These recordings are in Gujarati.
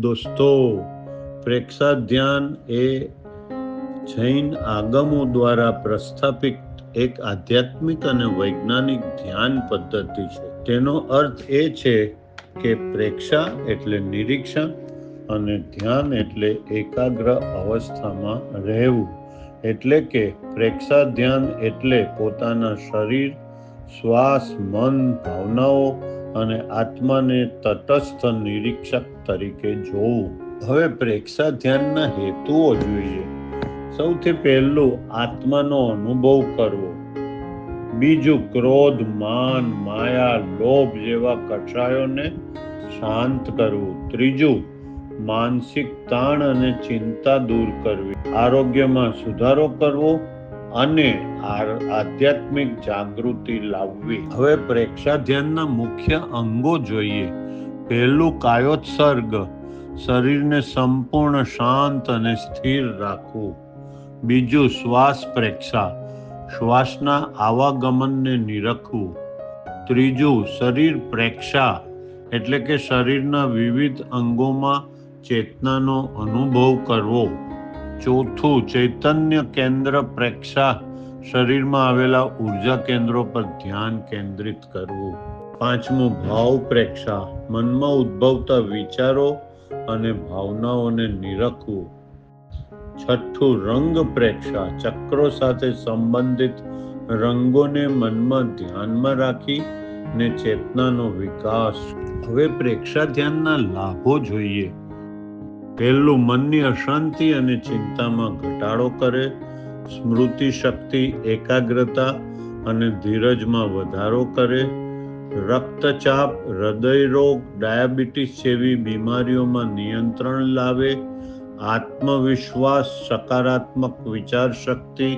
દોસ્તો પ્રેક્ષા ધ્યાન એ જૈન આગમો દ્વારા પ્રસ્થાપિત એક આધ્યાત્મિક અને વૈજ્ઞાનિક ધ્યાન પદ્ધતિ છે. તેનો અર્થ એ છે કે પ્રેક્ષા એટલે નિરીક્ષણ અને ધ્યાન એટલે એકાગ્ર અવસ્થામાં રહેવું. એટલે કે પ્રેક્ષા ધ્યાન એટલે પોતાના શરીર, શ્વાસ, મન, ભાવનાઓ અને આત્માને તટસ્થ નિરીક્ષક તરીકે જોવું. હવે પ્રેક્ષા ધ્યાનના હેતુઓ જોઈએ. સૌથી પહેલું આત્માનો અનુભવ કરવો. બીજું ક્રોધ, માન, માયા, લોભ જેવા કચરાયોને શાંત કરવું. ત્રીજું, માનસિક તાણ અને ચિંતા દૂર કરવી. આરોગ્યમાં સુધારો કરવો. અને આધ્યાત્મિક જાગૃતિ લાવવી. હવે પ્રેક્ષા ધ્યાનના મુખ્ય અંગો જોઈએ. પહેલું કાયોત્સર્ગ. શરીરને સંપૂર્ણ શાંત અને સ્થિર રાખવું. બીજું શ્વાસ પ્રેક્ષા. શ્વાસના આવાગમનને નિરખવું. ત્રીજું શરીર પ્રેક્ષા, એટલે કે શરીરના વિવિધ અંગોમાં ચેતનાનો અનુભવ કરવો. ચોથું ચૈતન્ય કેન્દ્ર પ્રેક્ષા. શરીરમાં આવેલા ઊર્જા કેન્દ્રો પર ધ્યાન કેન્દ્રિત કરવું. પાંચમું, ભાવ પ્રેક્ષા. મનમાં ઉદ્ભવતા વિચારો અને ભાવનાઓને નિરખવું. છઠ્ઠું, રંગ પ્રેક્ષા. ચક્રો સાથે સંબંધિત રંગોને મનમાં ધ્યાનમાં રાખી ને ચેતનાનો વિકાસ. હવે પ્રેક્ષા ધ્યાનના લાભો જોઈએ. પહેલું મનની અશાંતિ અને ચિંતામાં ઘટાડો કરે, સ્મૃતિ શક્તિ, એકાગ્રતા અને ધીરજમાં વધારો કરે. રક્તચાપ, હૃદય રોગ, ડાયાબિટીસ જેવી બીમારીઓમાં નિયંત્રણ લાવે. આત્મવિશ્વાસ, સકારાત્મક વિચાર શક્તિ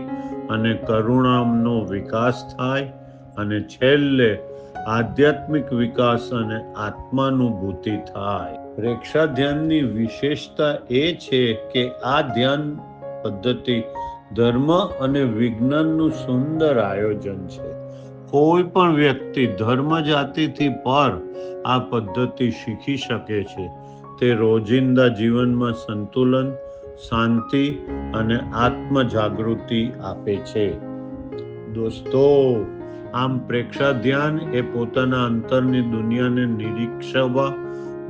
અને કરુણામનો વિકાસ થાય. અને છેલ્લે આધ્યાત્મિક વિકાસ અને આત્માનુભૂતિ થાય. પ્રેક્ષા ધ્યાનની વિશેષતા એ છે કે આ ધ્યાન પદ્ધતિ ધર્મ અને વિજ્ઞાનનું સુંદર આયોજન છે. કોઈ પણ વ્યક્તિ ધર્મ જાતિથી પર આ પદ્ધતિ શીખી શકે છે. તે રોજિંદા જીવનમાં સંતુલન, શાંતિ અને આત્મ જાગૃતિ આપે છે. દોસ્તો આમ પ્રેક્ષા ધ્યાન એ પોતાના અંતરની દુનિયાને નિરીક્ષવા,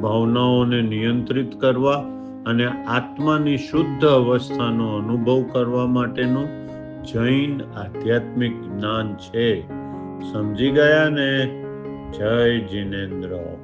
ભાવનાઓને નિયંત્રિત કરવા અને આત્માની શુદ્ધ અવસ્થાનો અનુભવ કરવા માટેનું જૈન આધ્યાત્મિક જ્ઞાન છે. સમજી ગયા ને? જય જિનેન્દ્ર.